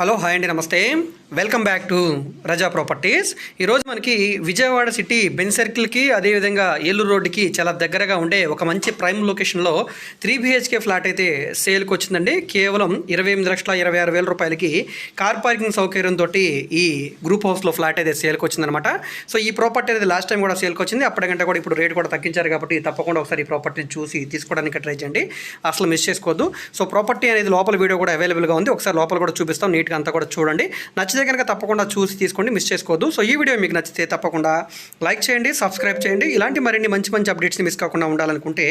Hello hi అండి నమస్తే. Welcome back to Raza properties ఈరోజు మనకి విజయవాడ సిటీ బెన్ సర్కిల్కి అదేవిధంగా ఏలూరు రోడ్డుకి చాలా దగ్గరగా ఉండే ఒక మంచి ప్రైమ్ లొకేషన్లో త్రీ బిహెచ్కే ఫ్లాట్ అయితే సేల్కి వచ్చిందండి. కేవలం ఇరవై ఎనిమిది లక్షల ఇరవై ఆరు వేల రూపాయలకి కార్ పార్కింగ్ సౌకర్యంతో ఈ గ్రూప్ హౌస్లో ఫ్లాట్ అయితే సేల్కి వచ్చిందనమాట సో ఈ ప్రాపర్టీ అనేది లాస్ట్ టైం కూడా సేల్కి వచ్చింది. అప్పటికంటే కూడా ఇప్పుడు రేట్ కూడా తగ్గించారు కాబట్టి తప్పకుండా ఒకసారి ఈ ప్రాపర్టీని చూసి తీసుకోవడానికి ట్రై చేయండి. అసలు మిస్ చేసుకోవద్దు. సో ప్రాపర్టీ అనేది లోపల వీడియో కూడా అవైలబుల్గా ఉంది. ఒకసారి లోపల కూడా చూపిస్తాం. నీట్ కంప్లీట్గా అంతా కూడా చూడండి. నచ్చితే కనుక తప్పకుండా చూసి తీసుకోండి మిస్ చేసుకోవద్దు. సో ఈ వీడియో మీకు నచ్చితే తప్పకుండా లైక్ చేయండి సబ్స్క్రైబ్ చేయండి. ఇలాంటి మరిన్ని మంచి మంచి అప్డేట్స్ని మిస్ కాకుండా ఉండాలనుకుంటే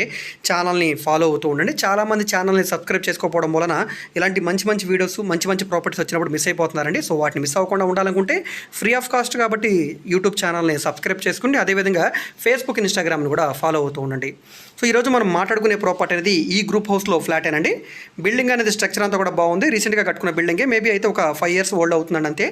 ఛానల్ని ఫాలో అవుతూ ఉండండి. చాలామంది ఛానల్ని సబ్స్క్రైబ్ చేసుకోకపోవడం వలన ఇలాంటి మంచి మంచి వీడియోస్ మంచి మంచి ప్రాపర్టీస్ వచ్చినప్పుడు మిస్ అయిపోతున్నారండి. సో వాటిని మిస్ అవ్వకుండా ఉండాలనుకుంటే ఫ్రీ ఆఫ్ కాస్ట్ కాబట్టి యూట్యూబ్ ఛానల్ని సబ్స్క్రైబ్ చేసుకోండి అదేవిధంగా ఫేస్బుక్ ఇన్స్టాగ్రామ్ని కూడా ఫాలో అవుతూ ఉండండి. సో ఈరోజు మనం మాట్లాడుకునే ప్రాపర్టీ అనేది ఈ గ్రూప్ హౌస్లో ఫ్లాట్ ఏనండి. బిల్డింగ్ అనేది స్ట్రక్చర్ అంతా కూడా బాగుంది. రీసెంట్గా కట్టుకున్న బిల్డింగే మేబీ అయితే ఒక ఫైవ్ ఇయర్స్ ఓల్డ్ అవుతుందండి అంతే.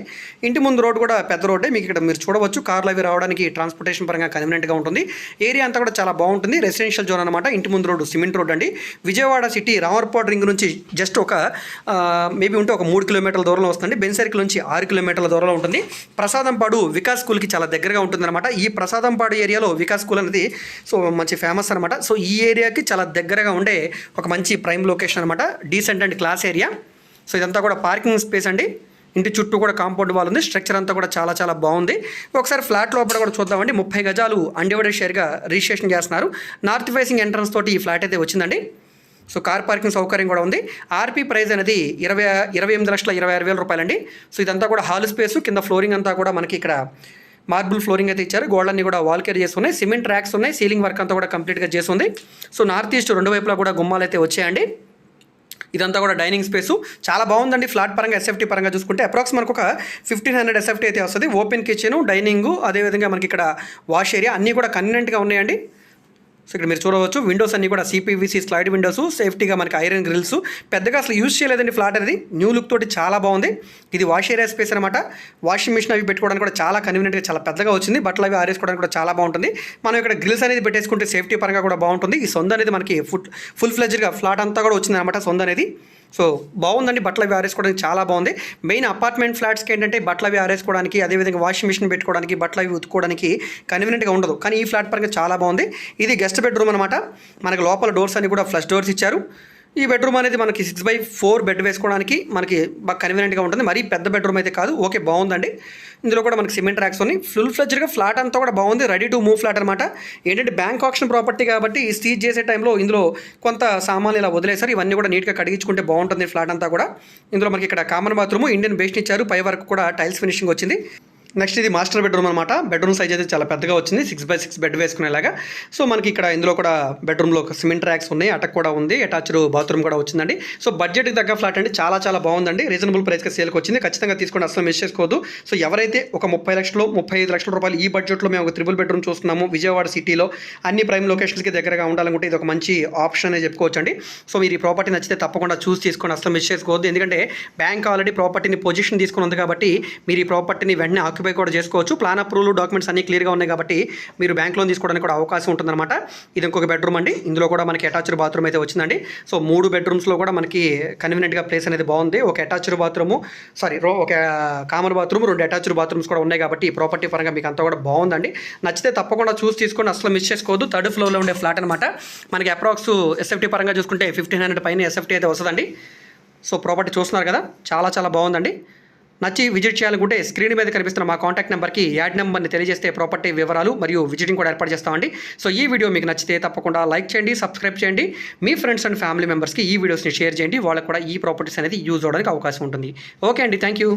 ఇంటి ముందు రోడ్ కూడా పెద్ద రోడ్డే మీకు ఇక్కడ మీరు చూడవచ్చు. కార్లు అవి రావడానికి ట్రాన్స్పోర్టేషన్ పరంగా కన్వీనియంట్గా ఉంటుంది. ఏరియా అంతా కూడా చాలా బాగుంటుంది. రెసిడెన్షియల్ జోన్ అనమాట ఇంటి ముందు రోడ్డు సిమెంట్ రోడ్ అండి. విజయవాడ సిటీ రామర్పాడ్ రింగ్ నుంచి జస్ట్ ఒక మేబీ ఉంటే ఒక మూడు కిలోమీటర్ల దూరంలో వస్తుంది బెన్ సర్కిల్ నుంచి ఆరు కిలోమీటర్ల దూరంలో ఉంటుంది. ప్రసాదంపాడు వికాస్ స్కూల్కి చాలా దగ్గరగా ఉంటుందన్నమాట. ఈ ప్రసాదంపాడు ఏరియాలో వికాస్ స్కూల్ అనేది సో మంచి ఫేమస్ అనమాట సో ఈ ఏరియాకి చాలా దగ్గరగా ఉండే ఒక మంచి ప్రైమ్ లొకేషన్ అనమాట decent and class area so ఇదంతా కూడా పార్కింగ్ స్పేస్ అండి. ఇంటి చుట్టూ కూడా కాంపౌండ్ వాల్ ఉంది. స్ట్రక్చర్ అంతా కూడా చాలా చాలా బాగుంది. ఒకసారి ఫ్లాట్ లోపల కూడా చూద్దామండి. ముప్పై గజాలు అన్డివైడెడ్ షేర్గా రిజిస్ట్రేషన్ చేస్తున్నారు. నార్త్ ఫేసింగ్ ఎంట్రన్స్ తోటి ఈ ఫ్లాట్ అయితే వచ్చిందండి. సో కార్ పార్కింగ్ సౌకర్యం కూడా ఉంది. ఆర్పీ ప్రైస్ అనేది ఇరవై ఇరవై ఎనిమిది లక్షల ఇరవై ఆరు వేల రూపాయలండి. సో ఇదంతా కూడా హాల్ స్పేస్ కింద ఫ్లోరింగ్ అంతా కూడా మనకి ఇక్కడ మార్బుల్ ఫ్లోరింగ్ అయితే ఇచ్చారు. గోడలన్నీ కూడా వాల్ కేర్ ఉన్నాయి సిమెంట్ ర్యాక్స్ ఉన్నాయి. సీలింగ్ వర్క్ అంతా కూడా కంప్లీట్గా చేసి ఉంది సో నార్త్ ఈస్ట్ రెండు వైపులా కూడా గుమ్మాలు అయితే వచ్చాయండి. ఇదంతా కూడా డైనింగ్ స్పేసు చాలా బాగుందండి. ఫ్లాట్ పరంగా ఎస్ఎఫ్టీ పరంగా చూసుకుంటే అప్రాక్స్ మనకు ఒక ఫిఫ్టీన్ హండ్రెడ్ ఎస్ఎఫ్టీ అయితే వస్తుంది. ఓపెన్ కిచెన్ డైనింగ్ అదేవిధంగా మనకి ఇక్కడ వాష్ ఏరియా అన్నీ కూడా కన్వీనెంట్గా ఉన్నాయండి. సో ఇక్కడ మీరు చూడవచ్చు విండోస్ అన్ని కూడా సిపివిసి స్లైడ్ విండోస్ సేఫ్టీగా మనకి ఐరన్ గ్రిల్స్ పెద్దగా అసలు యూజ్ చేయలేదండి ఫ్లాట్ అనేది. న్యూ లుక్ తోటి చాలా బాగుంది. ఇది వాష్ ఏరియా స్పేస్ అనమాట వాషింగ్ మిషన్ అవి పెట్టుకోవడానికి కూడా చాలా కన్వీనియంట్గా చాలా పెద్దగా వచ్చింది. బట్టలు అవి ఆరేసుకోవడానికి కూడా చాలా బాగుంటుంది. మనం ఇక్కడ గ్రిల్స్ అనేది పెట్టేసుకుంటే సేఫ్టీ పరంగా కూడా బాగుంటుంది. ఈ సొంత అనేది మనకి ఫుల్ ఫుల్ ఫ్లెజ్డ్గా ఫ్లాట్ అంతా కూడా వచ్చింది అనమాట సొంత అనేది. సో బాగుందండి బట్టలు అవి ఆరేసుకోవడానికి చాలా బాగుంది. మెయిన్ అపార్ట్మెంట్ ఫ్లాట్స్కి ఏంటంటే బట్టలు అవి ఆరేసుకోవడానికి అదేవిధంగా వాషింగ్ మిషన్ పెట్టుకోవడానికి బట్టలు అవి ఉతుక్కోవడానికి కన్వీనియంట్గా ఉండదు. కానీ ఈ ఫ్లాట్ పరంగా చాలా బాగుంది. ఇది గెస్ట్ బెడ్రూమ్ అనమాట మనకి లోపల డోర్స్ అన్ని కూడా ఫ్లష్ డోర్స్ ఇచ్చారు. ఈ బెడ్రూమ్ అనేది మనకి సిక్స్ బై ఫోర్ బెడ్ వేసుకోవడానికి మనకి బాగా కన్వీనియంట్గా ఉంటుంది. మరీ పెద్ద బెడ్రూమ్ అయితే కాదు. ఓకే బాగుందండి. ఇందులో కూడా మనకి సిమెంట్ ర్యాక్స్ ఉన్నాయి. ఫుల్ ఫ్లెజ్డ్గా ఫ్లాట్ అంతా కూడా బాగుంది. రెడీ టు మూవ్ ఫ్లాట్ అనమాట ఏంటంటే బ్యాంక్ ఆప్షన్ ప్రాపర్టీ కాబట్టి స్టీచ్ చేసే టైంలో ఇందులో కొంత సామాన్లు ఇలా వదిలేశారు. ఇవన్నీ కూడా నీట్గా కడిగించుకుంటే బాగుంటుంది ఫ్లాట్ అంతా కూడా. ఇందులో మనకి ఇక్కడ కామన్ బాత్రూమ్ ఇండియన్ బేస్ట్ ఇచ్చారు. పై వరకు కూడా టైల్స్ ఫినిషింగ్ వచ్చింది. నెక్స్ట్ ఇది మాస్టర్ బెడ్రూమ్ అనమాట బెడ్రూమ్ సైజ్ అయితే చాలా పెద్దగా వచ్చింది. సిక్స్ బై సిక్స్ బెడ్ వేసుకునేలాగా. సో మనకి ఇక్కడ ఇందులో కూడా బెడ్రూమ్లో ఒక సిమెంట్ ర్యాక్స్ ఉన్నాయి. అటక్ కూడా ఉంది. అటాచ్డ్ బాత్రూమ్ కూడా వచ్చిందండి. సో బడ్జెట్కి తగ్గ ఫ్లాట్ అండి. చాలా చాలా బాగుందండి. రీజనబుల్ ప్రైస్కి సేల్కి వచ్చింది. ఖచ్చితంగా తీసుకొని అసలు మిస్ చేసుకోవద్దు. సో ఎవరైతే ఒక ముప్పై లక్షలు ముప్పై ఐదు లక్షల రూపాయలు ఈ బడ్జెట్లో మేము ఒక త్రిబుల్ బెడ్రూమ్ చూస్తున్నాము విజయవాడ సిటీలో అన్ని ప్రైమ్ లొకేషన్స్కి దగ్గరగా ఉండాలనుకుంటే ఇది ఒక మంచి ఆప్షన్ అని చెప్పుకోవచ్చు అండి సో మీరు ఈ ప్రాపర్టీ నచ్చితే తప్పకుండా చూస్ తీసుకొని అసలు మిస్ చేసుకోవద్దు. ఎందుకంటే బ్యాంక్ ఆల్రెడీ ప్రాపర్టీని పొజిషన్ తీసుకుని ఉంది కాబట్టి మీరు ఈ ప్రాపర్టీని వెంటనే ఆక్యుపై కూడా చేసుకోవచ్చు. ప్లాన్ అప్రూవల్ డాక్యుమెంట్స్ అన్ని క్లియర్గా ఉన్నాయి కాబట్టి మీరు బ్యాంక్ లోన్ తీసుకోవడానికి కూడా అవకాశం ఉంటుందన్నమాట. ఇది ఇంకొక బెడ్రూమ్ అండి. ఇందులో కూడా మనకి అటాచ్డ్ బాత్రూమ్ అయితే వచ్చిందండి. సో మూడు బెడ్రూమ్స్లో కూడా మనకి కన్వీనియంట్గా ప్లేస్ అనేది బాగుంది. ఒక అటాచ్డ్ బాత్రూము సారీ రో ఒక కామన్ బాత్రూమ్ రెండు అటాచ్డ్ బాత్రూమ్స్ కూడా ఉన్నాయి కాబట్టి ఈ ప్రాపర్టీ పరంగా మీకు అంతా కూడా బాగుందండి. నచ్చితే తప్పకుండా చూసి తీసుకొని అసలు మిస్ చేసుకోవద్దు. థర్డ్ ఫ్లోర్లో ఉండే ఫ్లాట్ అనమాట మనకి అప్రాక్స్ ఎస్ఎఫ్టీ పరంగా చూసుకుంటే ఫిఫ్టీన్ హండ్రెడ్ పైన ఎస్ఎఫ్టీ అయితే వస్తుందండి. సో ప్రాపర్టీ చూస్తున్నారు కదా? చాలా చాలా బాగుందండి. నచ్చి విజిట్ చేయాలనుకుంటే స్క్రీన్ మీద కనిపిస్తున్న మా కాంటాక్ట్ నెంబర్కి యాడ్ నెంబర్ని తెలియజేస్తే ప్రాపర్టీ వివరాలు మరియు విజిటింగ్ కూడా ఏర్పాటు చేస్తామండి. సో ఈ వీడియో మీకు నచ్చితే తప్పకుండా లైక్ చేయండి సబ్స్క్రైబ్ చేయండి. మీ ఫ్రెండ్స్ అండ్ ఫ్యామిలీ మెంబర్స్కి ఈ వీడియోస్ని షేర్ చేయండి. వాళ్ళకి కూడా ఈ ప్రాపర్టీస్ అనేది యూజ్ అవడానికి అవకాశం ఉంటుంది. ఓకే అండి థ్యాంక్ యూ.